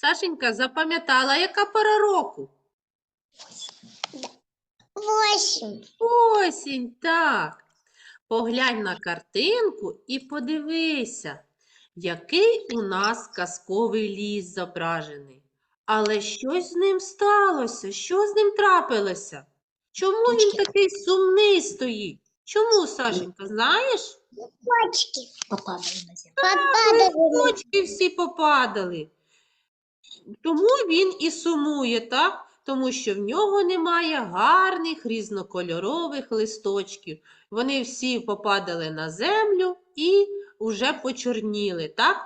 Сашенька запам'ятала, яка пора року? Восемь. Осінь, так. Поглянь на картинку і подивися, який у нас казковий ліс зображений. Але щось з ним сталося, що з ним трапилося? Чому він такий сумний стоїть? Чому, Сашенька, знаєш? Почки. Попадали на землю. Попадали. Листочки всі попадали. Тому він і сумує, так? Тому що в нього немає гарних різнокольорових листочків. Вони всі попадали на землю і вже почорніли, так?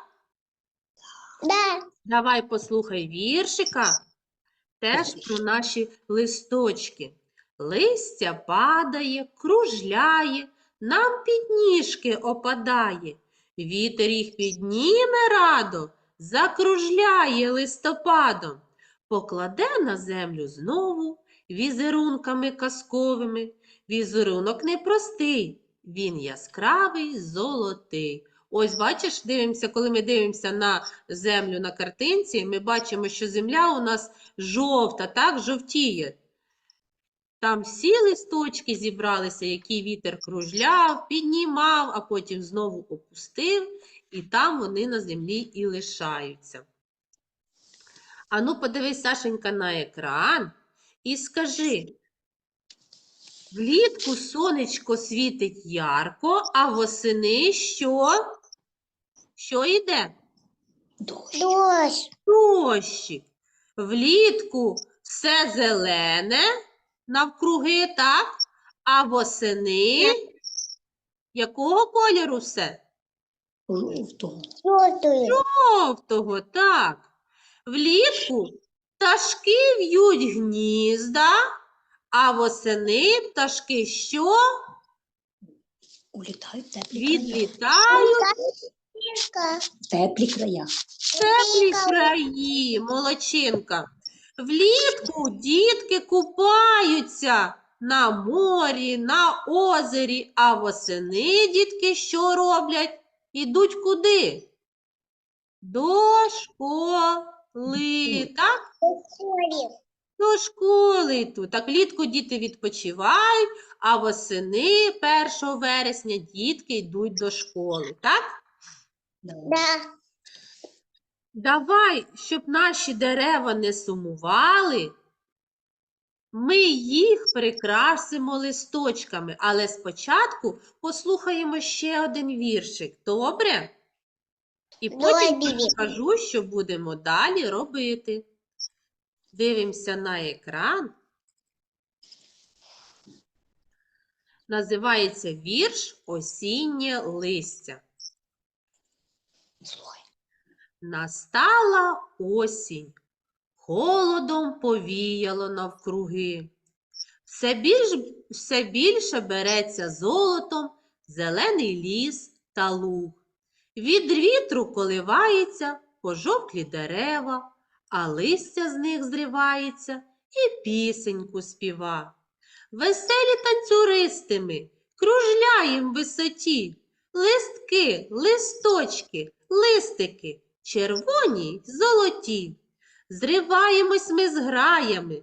Да. Давай послухай віршика теж про наші листочки. Листя падає, кружляє, нам під ніжки опадає. Вітер їх підніме радо, закружляє листопадом, покладе на землю знову візерунками казковими. Візерунок непростий, він яскравий, золотий. Ось бачиш, дивимося, коли ми дивимося на землю на картинці, ми бачимо, що земля у нас жовта, так, жовтіє. Там всі листочки зібралися, які вітер кружляв, піднімав, а потім знову опустив, і там вони на землі і лишаються. Ану, подивись, Сашенька, на екран і скажи. Влітку сонечко світить ярко, а восени що? Що йде? Дощ. Дощик. Влітку все зелене навкруги, так? А восени якого кольору все? Жовтого. Желтую. Жовтого, так. Влітку пташки в'ють гнізда, а восени пташки що? Улітають в теплі. Відлітають В теплі края. в теплі краї, молодчинка. Влітку дітки купаються на морі, на озері, а восени дітки що роблять? Ідуть куди? До школи, так? До школи йдуть. Так влітку діти відпочивають, а восени 1 вересня дітки йдуть до школи, так? Да. Да. Давай, щоб наші дерева не сумували, ми їх прикрасимо листочками, але спочатку послухаємо ще один віршик. Добре? І потім Бібі. скажу, що будемо далі робити. Дивимося на екран. Називається вірш Осіннє листя. Настала осінь, холодом повіяло навкруги. Все, більш, все більше береться золотом зелений ліс та луг. Від вітру коливається пожовклі дерева, а листя з них зривається і пісеньку співа. Веселі танцюристими, кружляєм в висоті, листки, листочки, листики, червоні й золоті. Зриваємось ми з граями,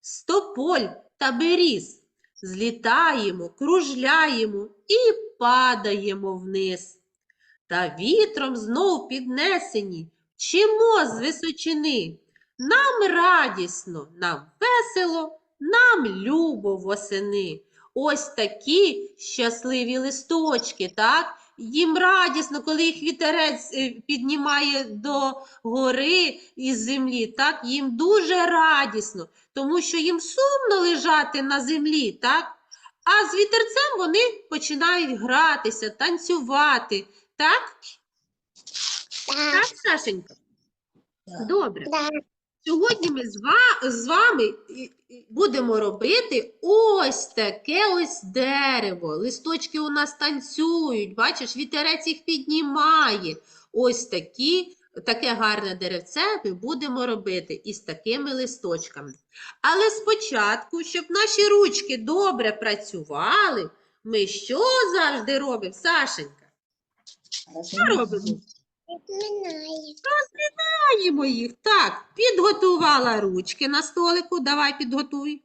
з тополь та беріз, злітаємо, кружляємо і падаємо вниз. Та вітром знов піднесені, чимо з височини. Нам радісно, нам весело, нам любо восени. Ось такі щасливі листочки, так? Їм радісно, коли їх вітерець е, піднімає до гори із землі, так? Їм дуже радісно, тому що їм сумно лежати на землі, так? А з вітерцем вони починають гратися, танцювати, так? Так, Сашенька? Добре. Сьогодні ми з, вами будемо робити ось таке ось дерево. Листочки у нас танцюють, бачиш, вітерець їх піднімає. Ось такі, таке гарне деревце ми будемо робити із такими листочками. Але спочатку, щоб наші ручки добре працювали, ми що завжди робимо, Сашенька? Що робимо? Минає. Маємо їх. Так, підготувала ручки на столику. Давай підготуй.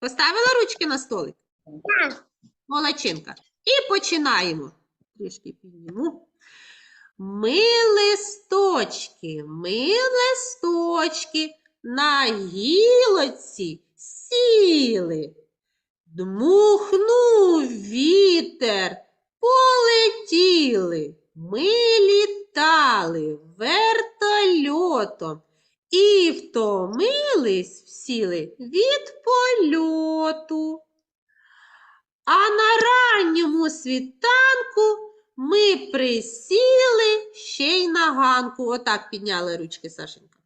Поставила ручки на столик? Так. Молодчинка. І починаємо. Трішки підніму. Ми листочки, ми листочки на гілоці сіли. Дмухнув вітер, полетіли. Ми літали вертольотом і втомились всіли від польоту. А на ранньому світанку ми присіли ще й на ганку. Отак підняли ручки Сашенька.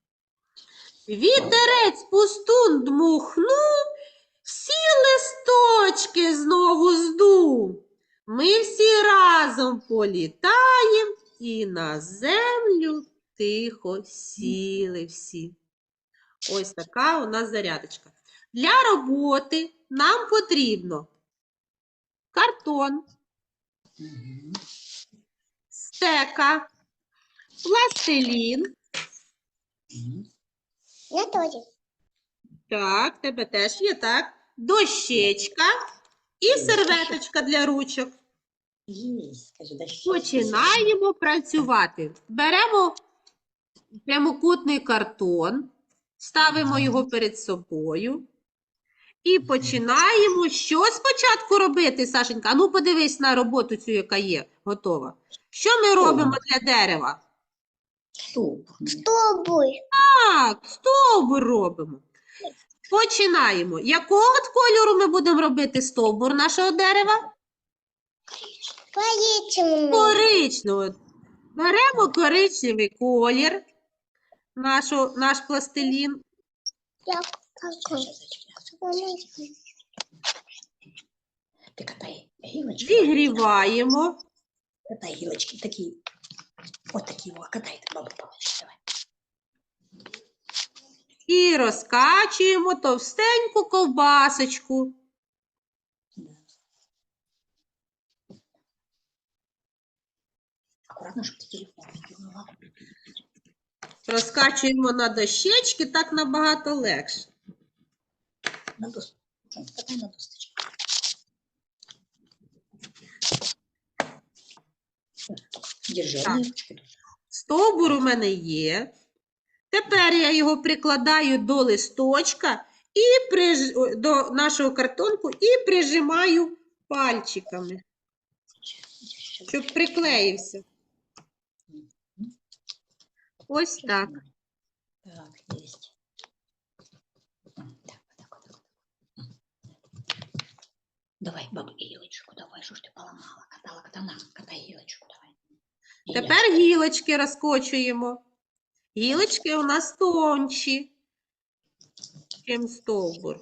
Вітерець пустун дмухнув, всі листочки знову здув. Ми всі разом політаєм і на землю тихо сіли всі. Ось така у нас зарядочка. Для роботи нам потрібно картон, стека, пластилін. Я теж. Так, тебе теж є, так. Дощечка і серветочка для ручок. Починаємо працювати. Беремо прямокутний картон, ставимо його перед собою. І починаємо. Що спочатку робити, Сашенька? Ну подивись на роботу цю, яка є, готова. Що ми робимо для дерева? Стовбур. Так, стовбур робимо. Починаємо. Якого от кольору ми будемо робити стовбур нашого дерева? Поїдемо. Коричневого. Беремо коричневий колір, нашу, наш пластилін. Я? Катай гілочки. Зігріваємо. Катай гілочки такі. От такі, о, катай, баба, палички, давай. І розкачуємо товстеньку ковбасочку. Розкачуємо на дощечки, так набагато легше. На досточку. Стовбур у мене є. Тепер я його прикладаю до листочка і приж... до нашого картонку і прижимаю пальчиками, щоб приклеївся. Ось так. Так, вот Давай, баба, гілочку, давай, що ж ти поламала? Катала, катана, катай гілочку, давай. І. Тепер гілочки розкочуємо. Гілочки у нас тонші, чим стовбур.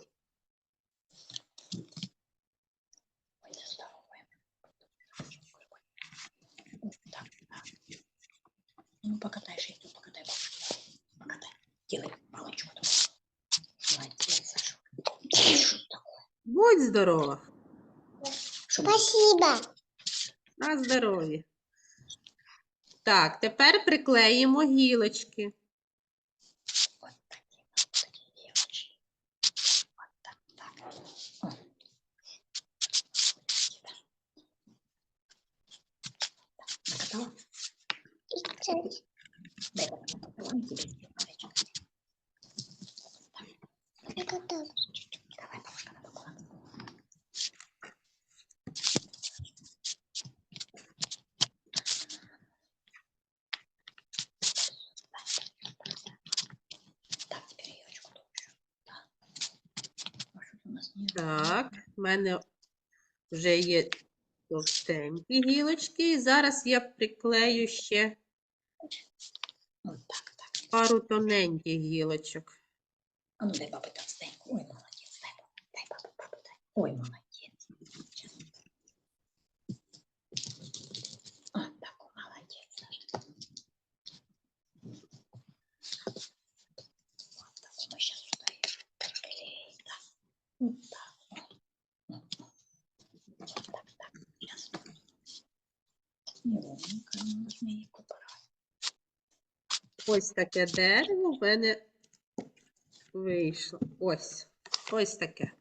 Ну, покатай тут, покатай. Покатай. Делай палочку. Молодец, Саша. Что такое? Будь здорова, Спасибо. на здоров'я. Так, тепер приклеїмо гілочки. Вот такі, вот такі гілочки. Вот так, так. О. Сюда. Так, накатала? І це. Дай бабушка, пополам тебе палочку. Я готова. Давай, бабушка, напополам. Так, теперь елочку тоже. Да. А что у нас не Так, в мене вже є товстенькі гілочки. І зараз я приклею ще так, так. пару тоненьких гілочок. А ну дай папе товстеньку. Ой, молодець, Дай папа, дай папа, дай. Ой, молодец. Сейчас. А, так, молодец. Саша. Вот так, мы сейчас сюда ее приклеим, да. Вот так. вот. Вот, вот. Вот так, так. Сейчас. Неровненько нужно ей убрать. Ось таке дерево в мене вийшло. Ось. Ось таке.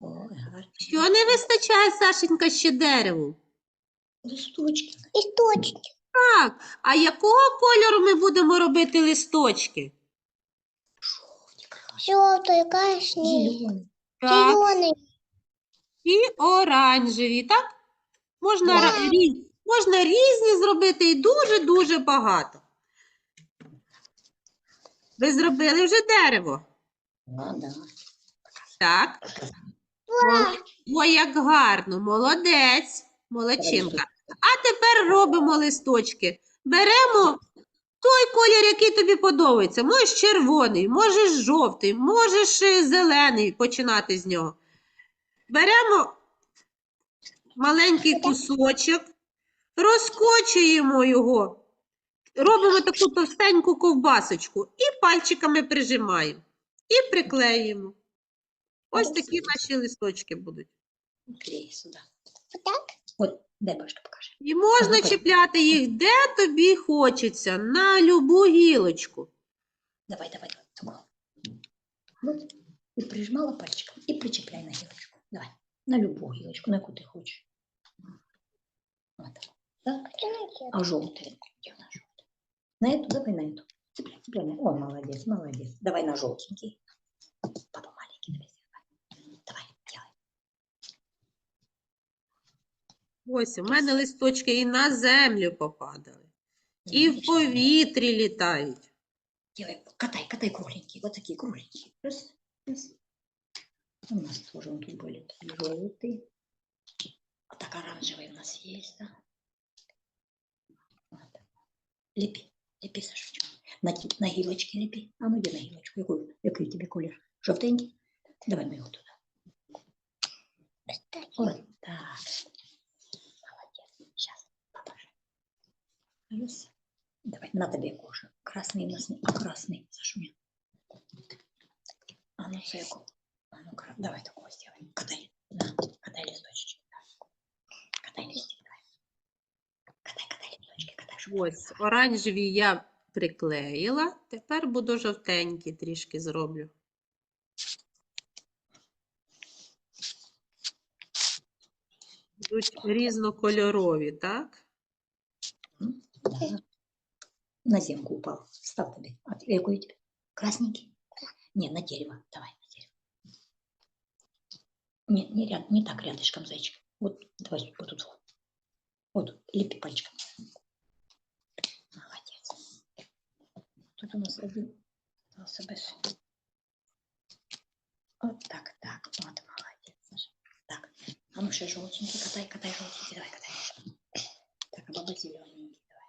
Ой, гарні. Що не вистачає, Сашенька, ще дереву? Листочки. Источник. Так, а якого кольору ми будемо робити листочки? Жовті, красні. Желтый, красный, Зелені. Так, зеленый. і оранжеві, так? Можна, Да. ра- різ- можна різні зробити і дуже-дуже багато. Ви зробили вже дерево? Да. Так. Ой, як гарно, молодець, молодчинка. А тепер робимо листочки. Беремо той колір, який тобі подобається. Можеш червоний, можеш жовтий, можеш е, зелений починати з нього. Беремо маленький кусочок, розкочуємо його, робимо таку товстеньку ковбасочку і пальчиками прижимаємо. І приклеїмо. Ось такі наші листочки будуть. Клей сюди. Вот так? От, де бабушка покаже. І можна чіпляти їх де тобі хочеться, на любу гілочку. Давай, давай, давай. Вот. І прижимала пальчиком і причепляй на гілочку. Давай. На любу гілочку, на яку ти хочеш. Вот. Так. А желтый? Где она желтая? На эту, давай на эту. Цепляй, цепляй. на- О, молодец, молодец. Давай на желтенький. Папа маленький, давай. сделай. Давай, делай. Ось, у мене листочки і на землю попадали, і в Отлично. повітрі літають. Делай, катай, катай кругленький, вот такие кругленькие. Раз, раз. У нас тоже он тут были желтый. А так оранжевый у нас есть, да? Вот. Лепи, лепи, Сашечка. На, ті- на гілочки лепи. А ну йди на гілочку. Яку, який тобі колір? Жовтенький? Давай ми його туди. Вот так. Молодец. Сейчас, попозже. Раз. Давай, на тебе кожу. Красный у нас не... А, красный, Сашуня. А ну, це яку? А ну, кра- давай такого сделаем. Катай. На, катай листочки. Давай. Катай листик, Ось, оранжеві я приклеїла, тепер буду жовтенькі трішки зроблю. Будуть різнокольорові, так? На земку упал. Став тебе. А тебя? Красненький? Не, на дерево. Давай, на дерево. Не, не, ряд, не так рядышком, зайчик. Вот, давай вот тут. Вот лепи пальчиком. Тут у нас один остался без. Вот так, так, вот, молодец. Саша. Так, а ну ще желтенький, катай, катай желтенький, давай, катай. Так, а баба зелененький, так.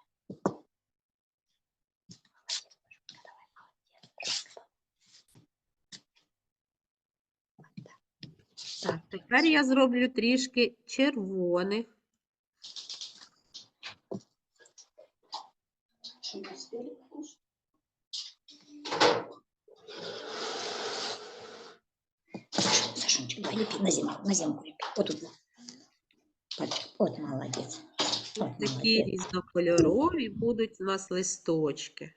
Так, тепер я зроблю трішки червоних. Саша- лепи на земку, на земку лепи. Вот тут. вот. Пальчик. Вот, молодец. Вот, Такі молодец. різнокольорові будуть у нас листочки.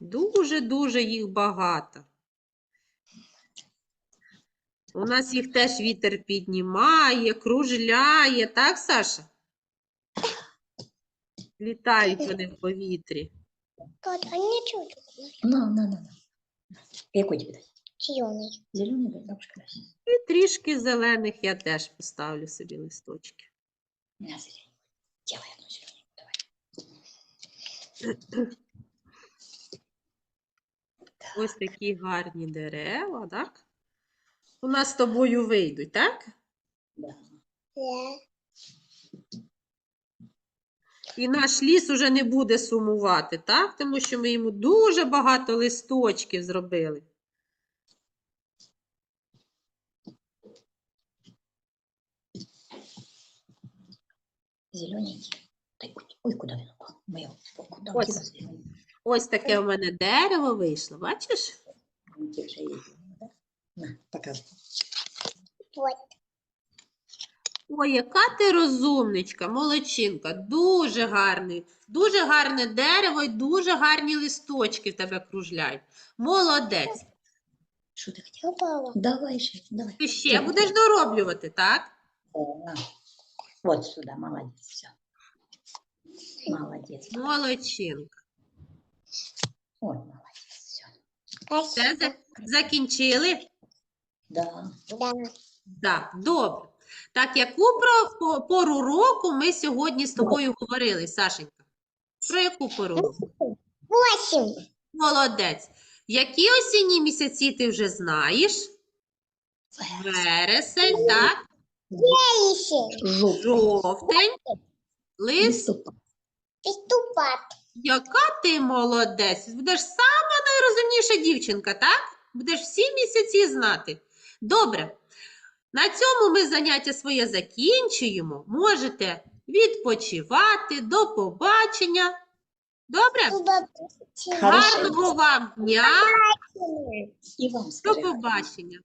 Дуже-дуже їх багато. У нас їх теж вітер піднімає, кружляє, так, Саша? Літають вони в повітрі. Вот, а на, на, на. Какой тебе дать? Зеленый. Зеленый, да, бабушка даст. І трішки зелених я теж поставлю собі листочки. На, зеленый. Делай одну зелененькую, давай. Ось такі гарні дерева, так? У нас з тобою вийдуть, так? Да. Да. І наш ліс уже не буде сумувати, так? Тому що ми йому дуже багато листочків зробили. Зелененький. Ой, ой, ой, куда он упал? Мою. Ось. Ось таке у мене дерево вийшло, бачиш? На. Ой, яка ти розумничка, молодчинка, дуже гарний, дуже гарне дерево і дуже гарні листочки в тебе кружляють. Молодець. Що ти хотіла? Давай ще, давай. Ти ще будеш дороблювати, так? На. Вот сюда, молодец, все. Молодец. Молодчинка. Ой, молодец, все. Все за- закінчили? Да. Да. Так, добре. Так, яку про по- пору року ми сьогодні з тобою говорили, Сашенька? Про яку пору року? Восемь. Молодець. Які осінні місяці ти вже знаєш? Вересень, так? Жовтий. Жовтень, лист. Яка ти молодець? Будеш сама найрозумніша дівчинка, так? Будеш всі місяці знати. Добре. На цьому ми заняття своє закінчуємо. Можете відпочивати. До побачення. Добре? Гарного вам дня. До побачення.